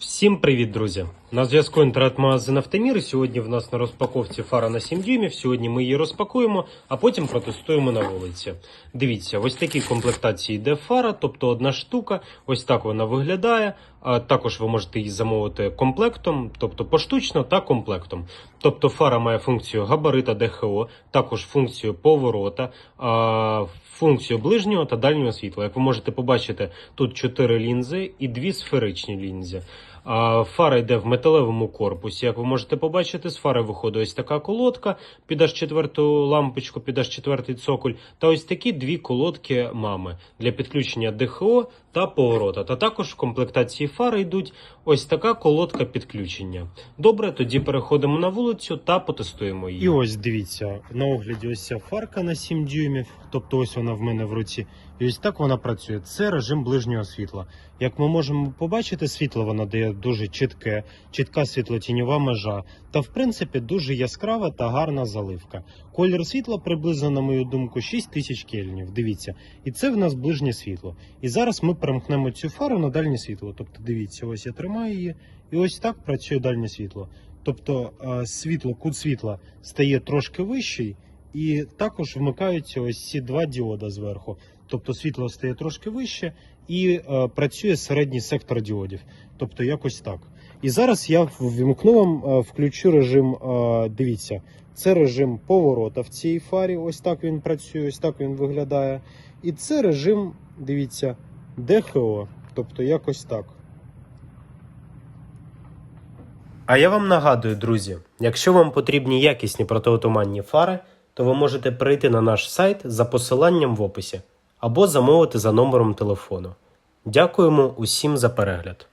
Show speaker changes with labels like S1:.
S1: Всім привіт, друзі! На зв'язку інтернет-магазин Автомір. Сьогодні в нас на розпаковці фара на 7 дюймів. Сьогодні ми її розпакуємо, а потім протестуємо на вулиці. Дивіться, ось такі комплектації йде фара, тобто одна штука. Ось так вона виглядає. Також ви можете її замовити комплектом, тобто поштучно та комплектом. Тобто фара має функцію габарита ДХО, також функцію поворота, функцію ближнього та дальнього світла. Як ви можете побачити, тут 4 лінзи і 2 сферичні лінзи. Фара йде в металевому корпусі. Як ви можете побачити, з фари виходить ось така колодка під аж четверту лампочку, під аж четвертий цоколь, та ось такі дві колодки мами для підключення ДХО та поворота. Та також в комплектації фари йдуть ось така колодка підключення. Добре, тоді переходимо на вулицю та потестуємо її. І ось дивіться, на огляді ось ця фарка на 7 дюймів, тобто ось вона в мене в руці. І ось так вона працює. Це режим ближнього світла. Як ми можемо побачити, світло вона дає дуже чітке, чітка світлотіньова межа. Та в принципі дуже яскрава та гарна заливка. Колір світла приблизно, на мою думку, 6000 кельвінів. Дивіться, і це в нас ближнє світло. І зараз ми перемкнемо цю фару на дальнє світло. Тобто, дивіться, ось я тримаю її, і ось так працює дальнє світло. Тобто е, світло, кут світла стає трошки вищий, і також вмикаються ось ці два діода зверху. Тобто світло стає трошки вище і е, працює середній сектор діодів. Тобто якось так. І зараз я ввімкну вам, е, включу режим. е, Дивіться, це режим поворота в цій фарі. Ось так він працює, ось так він виглядає. І це режим, дивіться, ДХО. Тобто якось так. А я вам нагадую, друзі, якщо вам потрібні якісні протиотуманні фари, то ви можете прийти на наш сайт за посиланням в описі або замовити за номером телефону. Дякуємо усім за перегляд.